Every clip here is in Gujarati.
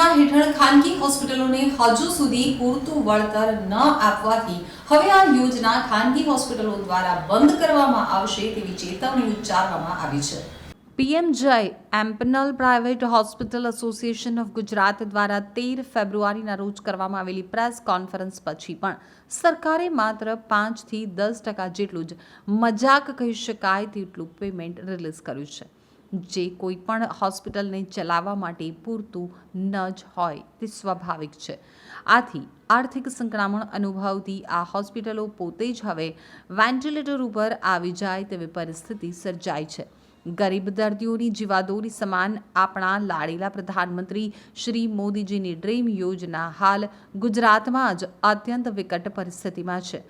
યોજના હેઠળ ખાનગી હોસ્પિટલોને હજુ સુધી પૂરતું વળતર ન આપવાથી હવે આ યોજના ખાનગી હોસ્પિટલો દ્વારા બંધ કરવામાં આવશે તેવી ચેતવણી ઉચ્ચારવામાં આવી છે. PM JAY empanelled private hospital association of Gujarat દ્વારા તેર ફેબ્રુઆરીના રોજ કરવામાં આવેલી પ્રેસ કોન્ફરન્સ પછી પણ સરકારે માત્ર પાંચથી દસ ટકા જેટલું જ મજાક કહી શકાય તેટલું પેમેન્ટ રિલીઝ કર્યું છે. જે કોઈ પણ હોસ્પિટલને ચલાવવા માટે પૂરતું ન જ હોય તે સ્વાભાવિક છે. આથી આર્થિક સંક્રમણ અનુભવતી આ હોસ્પિટલો પોતે જ હવે વેન્ટિલેટર ઉપર આવી જાય તેવી પરિસ્થિતિ સર્જાઈ છે. ગરીબ દર્દીઓની જીવાદોરી સમાન આપણા લાડીલા પ્રધાનમંત્રી શ્રી મોદીજીની ડ્રીમ યોજના હાલ ગુજરાતમાં જ અત્યંત વિકટ પરિસ્થિતિમાં છે.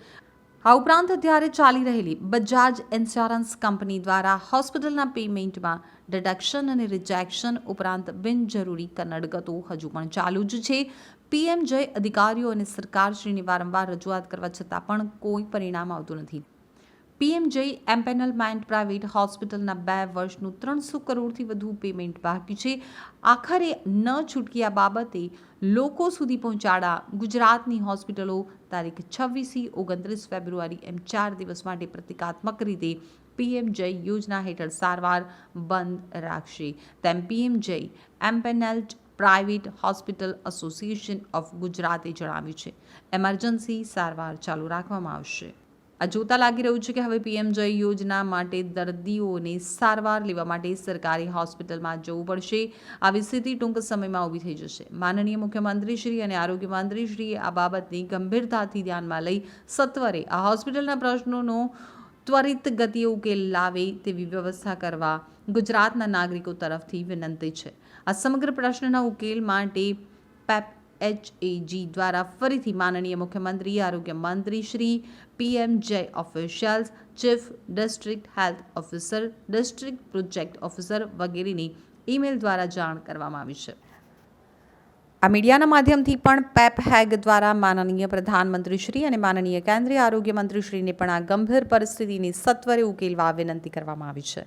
આ ઉપરાંત અત્યારે ચાલી રહેલી બજાજ ઇન્સ્યોરન્સ કંપની દ્વારા હોસ્પિટલના પેમેન્ટમાં ડિડક્શન અને રિજેક્શન ઉપરાંત બિનજરૂરી કનડગતો હજુ પણ ચાલુ જ છે. પીએમ જય અધિકારીઓ અને સરકારશ્રીની વારંવાર રજૂઆત કરવા છતાં પણ કોઈ પરિણામ આવતું નથી. પીએમ જય એમ્પેનલમેન્ટ પ્રાઇવેટ હોસ્પિટલના બે વર્ષનું ત્રણસો કરોડથી વધુ પેમેન્ટ બાકી છે. આખરે ન છૂટકી આ બાબતે લોકો સુધી પહોંચાડા ગુજરાતની હોસ્પિટલો. તારીખ છવ્વીસી ઓગણત્રીસ ફેબ્રુઆરી એમ ચાર દિવસ માટે પ્રતિકાત્મક રીતે પીએમ જય યોજના હેઠળ સારવાર બંધ રાખશે. તેમ PM JAY empanelled private hospital association of ગુજરાતે જણાવ્યું છે. એમરજન્સી સારવાર ચાલુ રાખવામાં આવશે. આ જોતા લાગી રહ્યું છે કે હવે પીએમ જય યોજના માટે દર્દીઓને સારવાર લેવા માટે સરકારી હોસ્પિટલમાં જવું પડશે. આવી સ્થિતિ ટૂંક સમયમાં ઊભી થઈ જશે. માનનીય મુખ્યમંત્રી શ્રી અને આરોગ્ય મંત્રી શ્રીએ આ બાબતની ગંભીરતાથી ધ્યાનમાં લઈ સત્વરે આ હોસ્પિટલના પ્રશ્નોનો ત્વરિત ગતિએ ઉકેલ લાવે તેવી વ્યવસ્થા કરવા ગુજરાતના નાગરિકો તરફથી વિનંતી છે. આ સમગ્ર પ્રશ્નના ઉકેલ માટે પેપ એચએજી દ્વારા ફરીથી માનનીય મુખ્યમંત્રી, આરોગ્ય મંત્રી Shri PM JAY officials chief district health officer district project officer વગેરેની ઈમેલ દ્વારા જાણ કરવામાં આવી છે. આ મીડિયાના માધ્યમથી પણ પેપ હેગ દ્વારા માનનીય પ્રધાનમંત્રી શ્રી અને માનનીય કેન્દ્રીય આરોગ્ય મંત્રી શ્રીને પણ આ ગંભીર પરિસ્થિતિની સત્વરે ઉકેલવા વિનંતી કરવામાં આવી છે.